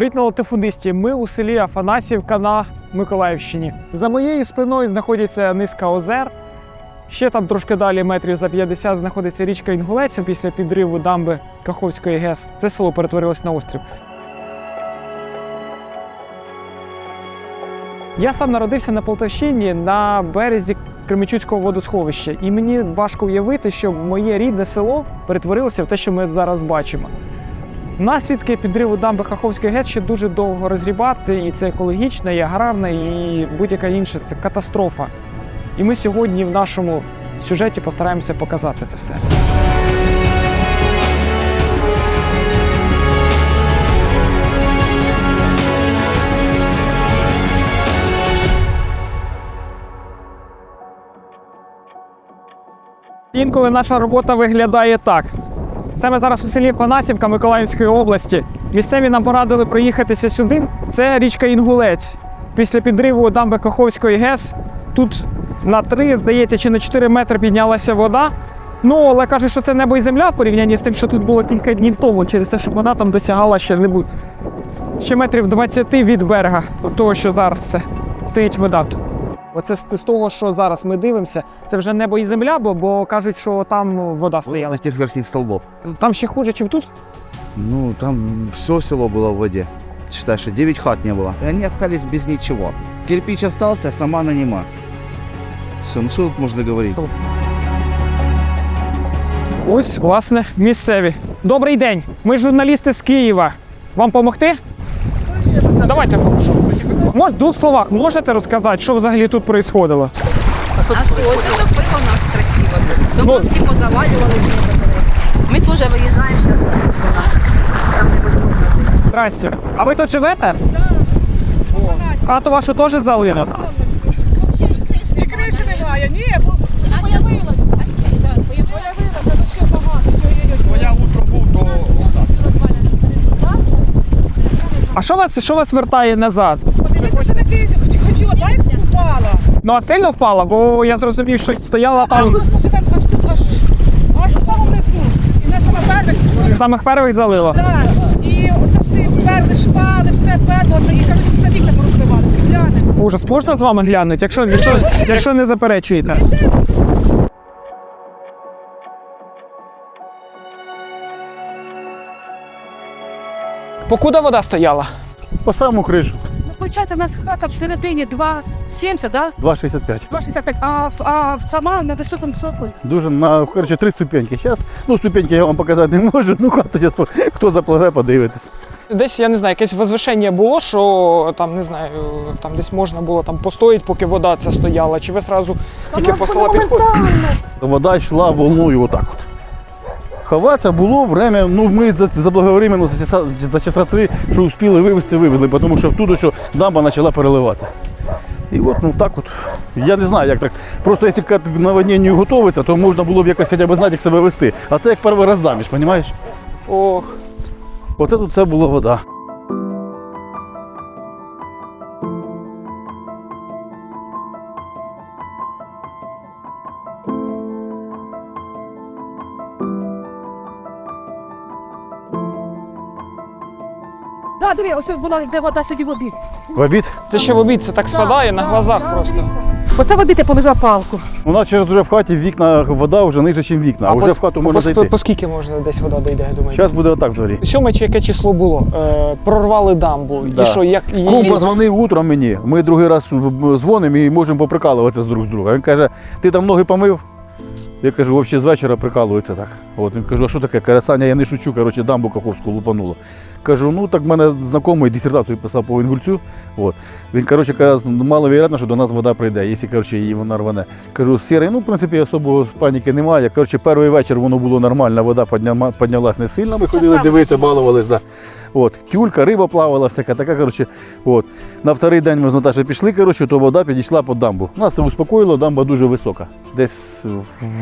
Привіт на латифундисті. Ми у селі Афанасівка на Миколаївщині. За моєю спиною знаходиться низка озер. Ще там трошки далі, метрів за 50, знаходиться річка Інгулець після підриву дамби Каховської ГЕС. Це село перетворилось на острів. Я сам народився на Полтавщині на березі Кременчуцького водосховища, і мені важко уявити, що моє рідне село перетворилося в те, що ми зараз бачимо. Наслідки підриву дамби Каховської ГЕС ще дуже довго розрібати, і це екологічна, і аграрна, і будь-яка інша це катастрофа. І ми сьогодні в нашому сюжеті постараємося показати це все. Інколи наша робота виглядає так. Це ми зараз у селі Панасівка Миколаївської області. Місцеві нам порадили проїхатися сюди. Це річка Інгулець. Після підриву дамби Каховської ГЕС тут на 3, здається, чи на 4 метри піднялася вода. Ну, але кажуть, що це небо і земля в порівнянні з тим, що тут було кілька днів тому, через те, що вона там досягала ще не ще метрів 20 від берега, того, що зараз це стоїть вода. Оце з з того, що зараз ми дивимося, це вже небо і земля, бо, бо кажуть, що там вода стояла. На тех верхних столбов. Там ще хуже, ніж тут. Ну, там все село было в воде. Считай, что 9 хат не было. И они остались без ничего. Кирпич остался, а сама нема. Все, ну что тут можно говорить? Ось, власне, місцеві. Добрий день. Ми журналісти з Києва. Вам допомогти? Давайте поможу. Мож, в двох словах можете розказати, що взагалі тут происходило? А що, ось це у нас красиво. Ну. Дома всі позавалювалися. Ми теж виїжджаємо зараз. Здрасте. А ви тут живете? Так. Хату вашу теж залили? І криші немає, ні, бо появилась. Появилася, ну ще багато, що є, Я утром был, то... А що вас, що вас вертає назад? Подивіться, що таке, хоч- хотіла, так як впала. Ну а сильно впала, бо я зрозумів, що стояла Аж там. тут, ми живемо аж тут, аж, аж у самому низу. І на саме перших, самих перших залило. так. І оце всі перли, шпали, все перло, це і, кажуть, все вікна порозбивали. Глянемо. Ужас, можна з вами глянути, якщо, якщо, якщо не заперечуєте. Покуда вода стояла? По саму кришу. Ну, виходить, у нас хата всередині 2,70, да? 2,65. 2,65, а, а сама на високому соку. Дуже на коротше, три ступеньки. Зараз, ну ступеньки я вам показати не можу. Ну хто, зараз, хто запливе, подивитись. Десь я не знаю, якесь возвишення було, що там не знаю, там десь можна було там постояти, поки вода ця стояла, чи ви зразу тільки по села підходили? Вода йшла волною отак от. Ховатися було время, ну ми за- заблаговременно за за часа три, що успіли вивезти, вивезли, тому що тут що дамба почала переливатися. І от ну так от. Я не знаю, як так. Просто якщо к наводненню готуватися, то можна було б якось хоча б знати, як себе вести. А це як перший раз заміж, розумієш? Ох. Оце тут все була вода. Диви, ось була, де вода сидів в обід. В обід. Це ще в обід, це так спадає на глазах просто. Оце в обід я полежав палку. У нас через вже в хаті вікна вода вже ниже, ніж вікна, а, вже по, в хату можна по, зайти. по скільки можна десь вода дійде, я думаю? Зараз буде отак в дворі. Сьоме чи яке число було? Е, прорвали дамбу. Да. І що, як її... Кум позвонив утром мені. Ми другий раз дзвонимо і можемо поприкалуватися з друг з друга. Він каже, ти там ноги помив? Я кажу, взагалі з вечора прикалується так. От він кажу, а що таке? Каже, Саня, я не шучу, коротше, дамбу Каховську лупануло. Кажу, ну так в мене знайомий дисертацію писав по інгульцю. От. Він коротше, каже, мало вірятно, що до нас вода прийде, якщо коротше, її вона рване. Кажу, сірий, ну в принципі особо паніки немає. Коротше, перший вечір воно було нормально, вода піднялась не сильно. Ми ходили дивитися, балувались. Да. От, тюлька, риба плавала, всяка така, коротше. От. На вторий день ми з Наташею пішли, коротше, то вода підійшла під дамбу. Нас це успокоїло, дамба дуже висока. Десь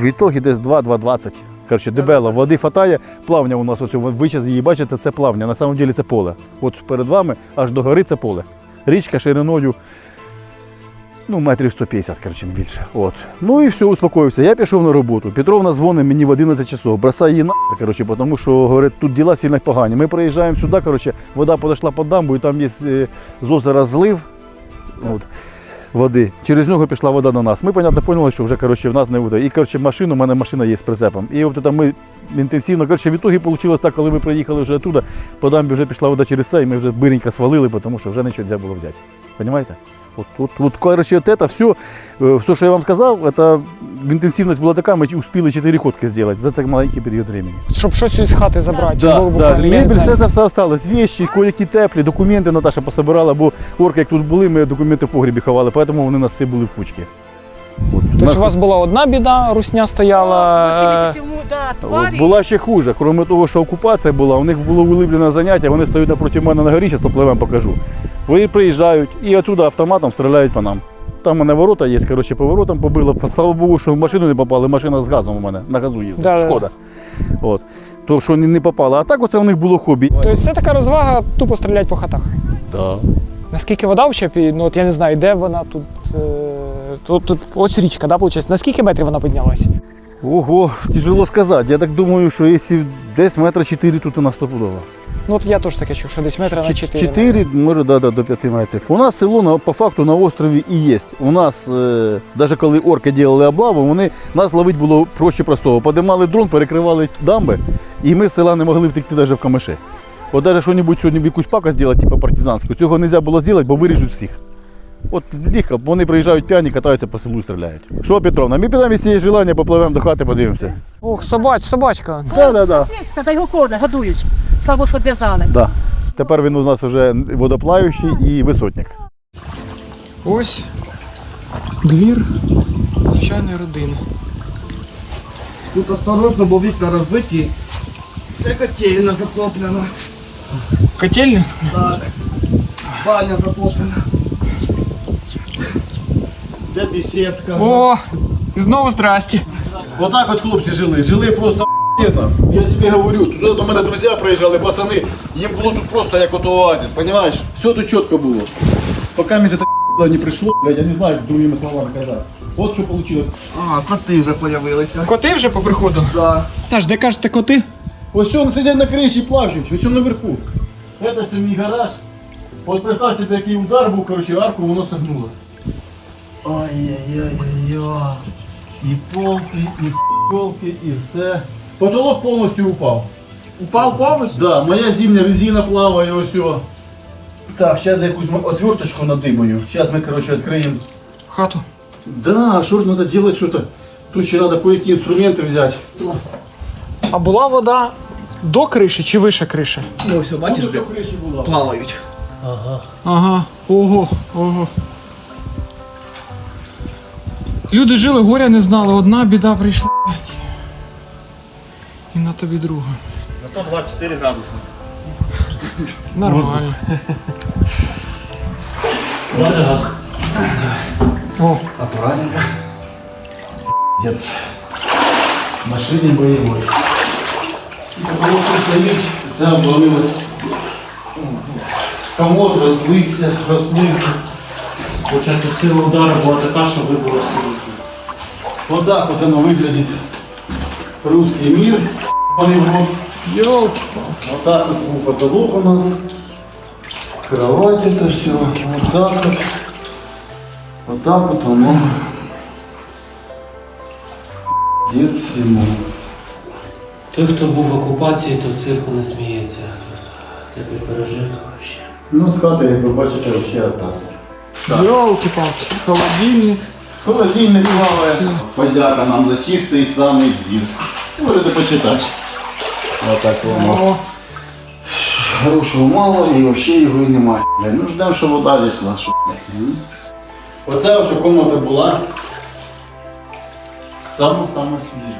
в ітогі десь 2-2,20. Коротше, дебело, води хватає, плавня у нас ось, ви зараз її бачите, це плавня, на самом деле це поле. От перед вами аж до гори це поле. Річка шириною Ну, метрів 150, коротше, не більше. От. Ну і все, успокоївся. Я пішов на роботу. Петровна дзвонить мені в 11 часов. Бросай її на коротше, тому що говорить, тут діла сильно погані. Ми приїжджаємо сюди, коротше, вода підійшла під дамбу, і там є е, з озера злив от, води. Через нього пішла вода на нас. Ми, понятно, поняли, що вже коротше, в нас не буде. І коротше, машину, у мене машина є з прицепом. І от там ми інтенсивно, коротше, в вийшло так, коли ми приїхали вже туди, по дамбі вже пішла вода через це, і ми вже биренько свалили, тому що вже нічого не було взяти. Понимаете? Вот, вот, вот, короче, вот это все, все, что я вам сказал, это интенсивность была такая, мы успели 4 ходки сделать за так маленький период времени. Щоб щось із хати забрати. Да, бо- бо да, я не мебель, знаю. все це все осталось. Вещи, кое-які теплі, документи Наташа пособирала, бо орки, як тут були, ми документи в погрібі ховали, поэтому вони у нас всі були в кучці. От. Тобто Нас- у вас була одна біда, русня стояла. О, 80 йому, да, тварі. Була ще хуже. Крім того, що окупація була, у них було вилиблене заняття, вони стоять напроти мене на горі, зараз попливемо, покажу. Вони приїжджають і отсюди автоматом стріляють по нам. Там у мене ворота є, коротше, по воротам побило. Слава Богу, що в машину не попали, машина з газом у мене на газу їздить. Да-да. Шкода. От. То, що не не попало. А так оце у них було хобі. Тобто це така розвага, тупо стріляти по хатах. Да. Наскільки вода в чепі, ну от я не знаю, де вона тут. Е, тут, тут ось річка, да, виходить? На скільки метрів вона піднялась? Ого, тяжело сказати. Я так думаю, що якщо десь метра 4 тут у нас стопудово. Ну от я теж таке чув, що десь метра на 4. 4, може, да, да, до 5 метрів. У нас село на, по факту на острові і є. У нас, е, навіть коли орки робили облаву, вони, нас ловити було проще простого. Подимали дрон, перекривали дамби, і ми з села не могли втекти навіть в камиші. От навіть що-небудь, що якусь пакость зробити, типу партизанську, цього не можна було зробити, бо виріжуть всіх. От ліха, вони приїжджають п'яні, катаються по селу і стріляють. Що, Петровна, ми підемо, якщо є желання, попливемо до хати, подивимося. Ох, собач, собачка. Так, так, так. Та його кормлять, годують. Слава, що відв'язали. Да. Тепер він у нас вже водоплаваючий і висотник. Ось двір звичайної родини. Тут осторожно, бо вікна розбиті. Це котельна затоплена. Котельня? Так. Баня затоплена. Це беседка. О, і знову здрасті. Отак от хлопці жили. Жили просто охуєнно. Я тобі говорю, тут до мене друзі приїжджали, пацани. Їм було тут просто як от оазис, розумієш? Все тут чітко було. Поки мені це не прийшло, я не знаю, як другими словами казати. От що вийшло. А, коти вже з'явилися. Коти вже по приходу? Да. Саш, де кажете коти? Ось вони сидять на криші і плачуть, ось он наверху. Це ось мій гараж. От представ собі, який удар був, коротше, арку воно согнуло. Ай-яй-яй-яй. І полки, і полки, і все. Потолок повністю упав. Упав повністю? Да, моя зимня резина плаває, ось. о. Так, зараз я якусь отверточку надибаю. Зараз ми, коротше, відкриємо. Хату. Да, що ж треба робити, що-то. Тут ще треба кое-які інструменти взяти. А була вода до криші чи вище криші? Ну все, бачиш, була. плавають. Ага. Ого, ого. Люди жили, горя не знали, одна біда прийшла. І на тобі друга. Зато 24 градуси. Нормально. О, Аккуратненько. Дец. Машине боевой. Потому что це обвалилось. Комод розлився, розплився. Получається, сила удару була така, що вибило сидіти. Вот так вот оно выглядит. Русский мир. Он его. йолки. Вот так вот был потолок у нас. Кровать это все. Вот так вот. Вот так вот оно. Дед всему. Той, хто був в окупації, то цирку не сміється. Той, хто тебе пережив, то вообще. Ну, з хати, як ви бачите, взагалі атас. Йолки-палки. Холодильник. Холодильник плаває. Подяка нам за чистий самий двір. Можете почитати. Отак у нас. О, Хорошого мало і взагалі його і немає. Ну ждемо, що вода зійшла. Що? Оця ось комната була. Саме-саме свіжа.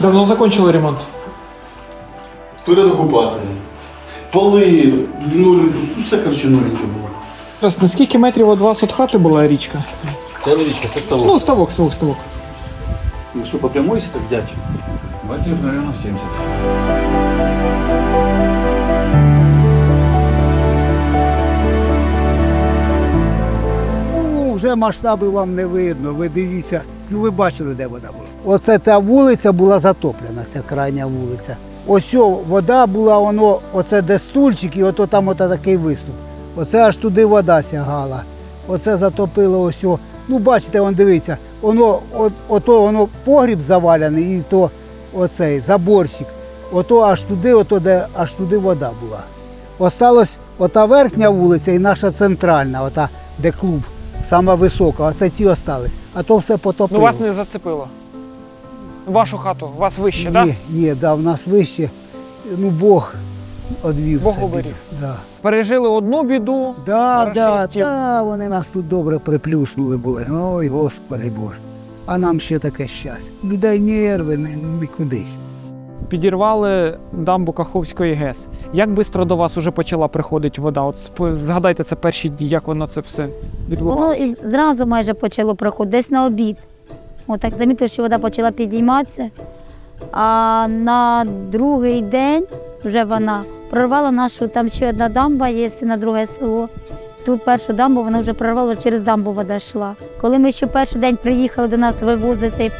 давно закончили ремонт. Перед окупацією. Поли, ну, все коротше новеньке було. Раз, на скільки метрів від вас від хати була річка? Це річка, це ставок. Ну, ставок, ставок, ставок. Ну, що по прямой, если так взять? Метрів, наверное, 70. вже масштаби вам не видно. Ви дивіться, ну ви бачили, де вона була. Оце та вулиця була затоплена, ця крайня вулиця. Ось о, вода була, воно, оце де стульчик, і ото там ото такий виступ. Оце аж туди вода сягала. Оце затопило ось. Ну, бачите, вон дивіться, воно, от, ото воно погріб завалений, і то оцей заборчик. Ото аж туди, ото де аж туди вода була. Осталось ота верхня вулиця і наша центральна, ота, де клуб, сама висока, оце ці остались. А то все потопило. Ну вас не зацепило. Вашу хату, вас вище, так? ні, ні, да, в нас вище. Ну, Бог одвів. Це Да. Пережили одну біду. Да, да, Рашистів. да, вони нас тут добре приплюснули були. Ой, Господи Боже. А нам ще таке щастя. Людей нерви не, не кудись. Підірвали дамбу Каховської ГЕС. Як швидко до вас уже почала приходити вода? От згадайте це перші дні, як воно це все Воно відбувалося. і зразу майже почало проходити, десь на обід. Отак замітили, що вода почала підійматися. А на другий день вже вона прорвала нашу, там ще одна дамба є на друге село. Ту першу дамбу вона вже прорвала, через дамбу вода йшла. Коли ми ще перший день приїхали до нас вивозити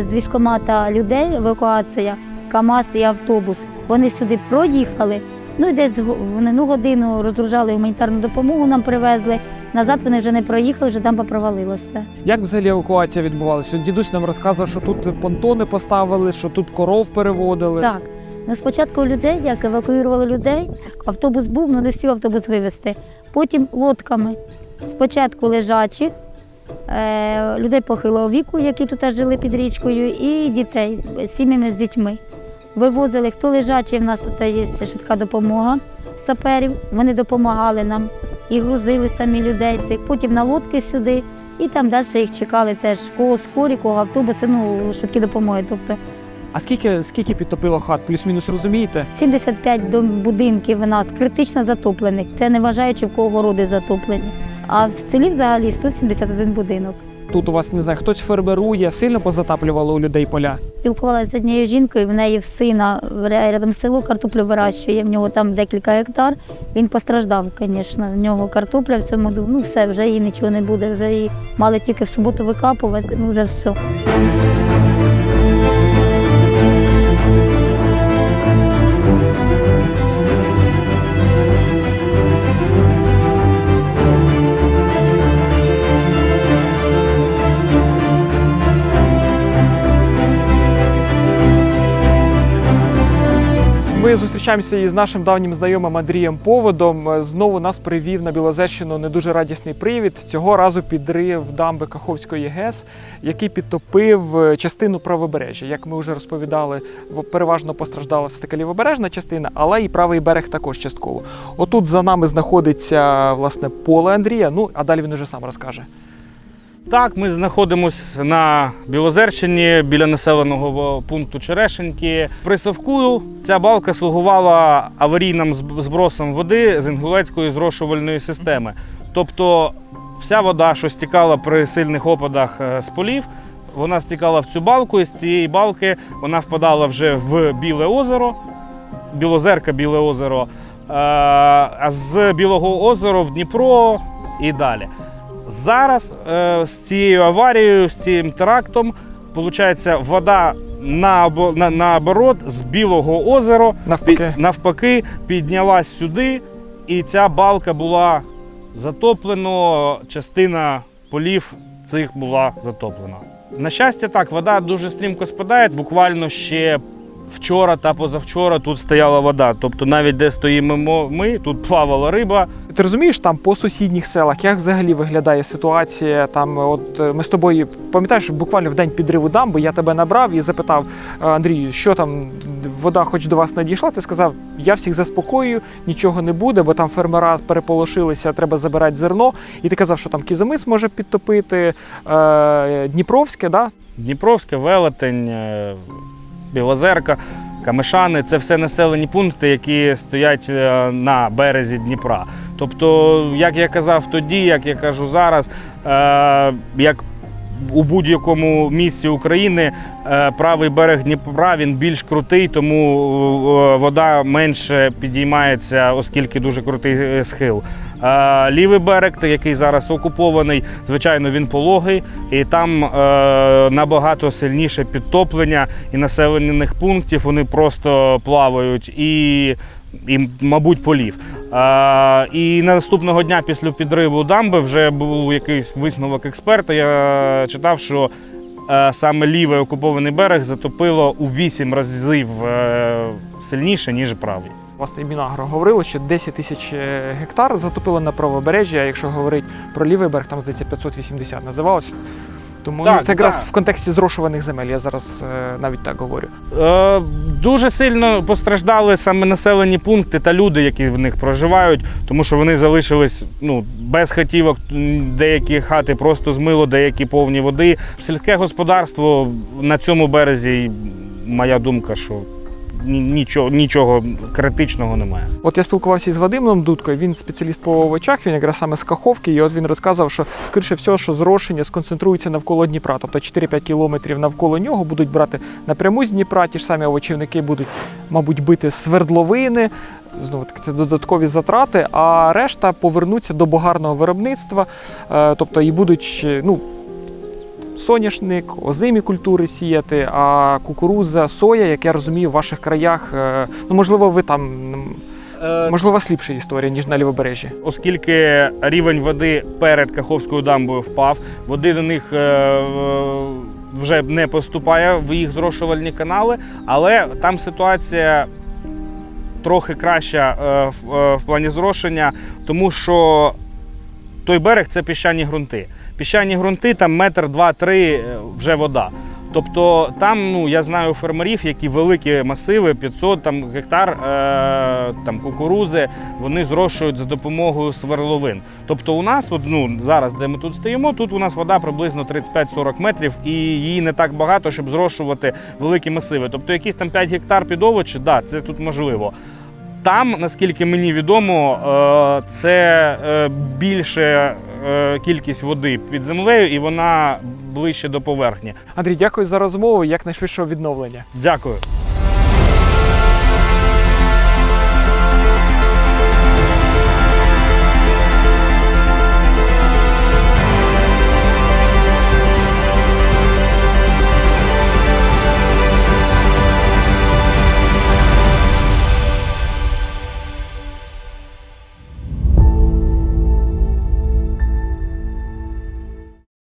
з військомата людей, евакуація, КАМАЗ і автобус, вони сюди проїхали. Ну і десь вони ну, годину розгружали гуманітарну допомогу, нам привезли. Назад вони вже не проїхали, вже дамба провалилася. Як взагалі евакуація відбувалася? Дідусь нам розказував, що тут понтони поставили, що тут коров переводили. Так. Ну, спочатку людей, як евакуювали людей, автобус був, ну не спів автобус вивезти. Потім лодками. Спочатку лежачих, е, людей похилого віку, які тут жили під річкою, і дітей сім'ями з дітьми. Вивозили, хто лежачий, в нас тут є швидка допомога саперів. Вони допомагали нам і грузили самі людей. цих. Потім на лодки сюди, і там далі їх чекали теж кого скорі, кого автобуси, ну швидкі допомоги. Тобто А скільки, скільки підтопило хат? Плюс-мінус розумієте? 75 дом- будинків у нас критично затоплених. Це не вважаючи, в кого городи затоплені. А в селі взагалі 171 будинок. Тут у вас не знаю, хтось фермерує, сильно позатаплювало у людей поля. Спілкувалася з однією жінкою, в неї в сина ря- рядом село картоплю вирощує, в нього там декілька гектар. Він постраждав, звісно. В нього картопля в цьому году, ну все, вже їй нічого не буде, вже її мали тільки в суботу викапувати, ну вже все. Зустрічаємося із нашим давнім знайомим Андрієм Поводом. Е, Знову нас привів на Білозерщину не дуже радісний привід. Цього разу підрив дамби Каховської ГЕС, який підтопив е, частину правобережжя. Як ми вже розповідали, переважно постраждала все таки лівобережна частина, але і правий берег також частково. Отут за нами знаходиться власне поле Андрія. Ну а далі він уже сам розкаже. Так, ми знаходимося на Білозерщині біля населеного пункту Черешеньки. При совку ця балка слугувала аварійним збросом води з інгулецької зрошувальної системи. Тобто вся вода, що стікала при сильних опадах е, з полів, вона стікала в цю балку, і з цієї балки вона впадала вже в Біле озеро, Білозерка, Біле озеро, е, а з Білого озера в Дніпро і далі. Зараз е, з цією аварією, з цим терактом, виходить, вода на, наоборот з Білого озера Навпаки. навпаки піднялась сюди, і ця балка була затоплена, частина полів цих була затоплена. На щастя, так, вода дуже стрімко спадає. Буквально ще вчора та позавчора тут стояла вода. Тобто навіть де стоїмо ми, тут плавала риба. Ти розумієш, там по сусідніх селах, як взагалі виглядає ситуація? Там, от е, ми з тобою пам'ятаєш, буквально в день підриву дамби я тебе набрав і запитав «Е, Андрій, що там вода хоч до вас надійшла? Ти сказав, я всіх заспокоюю, нічого не буде, бо там фермера переполошилися, треба забирати зерно. І ти казав, що там Кізомис може підтопити, е, Дніпровське, да? Дніпровське, Велетень, е, Білозерка, Камишани це все населені пункти, які стоять е, на березі Дніпра. Тобто, як я казав тоді, як я кажу зараз, е, як у будь-якому місці України е, правий берег Дніпра він більш крутий, тому вода менше підіймається, оскільки дуже крутий схил. Лівий берег, який зараз окупований, звичайно, він пологий, і там е, набагато сильніше підтоплення і населених пунктів вони просто плавають і, і мабуть, полів. Е, і наступного дня після підриву дамби вже був якийсь висновок експерта. Я читав, що е, саме лівий окупований берег затопило у 8 разів е, сильніше, ніж правий. Власне, і Мінагро говорило, що 10 тисяч е, гектар затопило на правобережжі, а якщо говорити про лівий берег, там здається 580 називалось. Тому Так, ну, це якраз так. в контексті зрошуваних земель, я зараз е, навіть так говорю. Е, Дуже сильно постраждали саме населені пункти та люди, які в них проживають, тому що вони залишились ну, без хатівок. Деякі хати просто змило, деякі повні води. Сільське господарство на цьому березі, моя думка, що нічого, нічого критичного немає. От я спілкувався із Вадимом Дудкою, він спеціаліст по овочах, він якраз саме з Каховки, і от він розказав, що скоріше всього, що зрошення сконцентрується навколо Дніпра, тобто 4-5 кілометрів навколо нього будуть брати напряму з Дніпра, ті ж самі овочівники будуть, мабуть, бити свердловини. Знову таки, це додаткові затрати, а решта повернуться до богарного виробництва, е, тобто і будуть ну, соняшник, озимі культури сіяти, а кукуруза, соя, як я розумію, в ваших краях, е, ну можливо, ви там. Можливо, у вас ліпша історія, ніж на лівобережжі. Оскільки рівень води перед Каховською дамбою впав, води до них е, вже не поступає в їх зрошувальні канали, але там ситуація трохи краща е, е, в плані зрошення, тому що той берег це піщані ґрунти. Піщані ґрунти там метр, два-три е, вже вода. Тобто там, ну я знаю фермерів, які великі масиви, 500 там, гектар е, там, кукурузи, вони зрошують за допомогою сверловин. Тобто у нас, от, ну, зараз, де ми тут стоїмо, тут у нас вода приблизно 35-40 метрів, і її не так багато, щоб зрошувати великі масиви. Тобто якісь там 5 гектар під овочі, да, це тут можливо. Там, наскільки мені відомо, е, це е, більше кількість води під землею, і вона ближче до поверхні. Андрій, дякую за розмову. Якнайшвидшого відновлення. Дякую.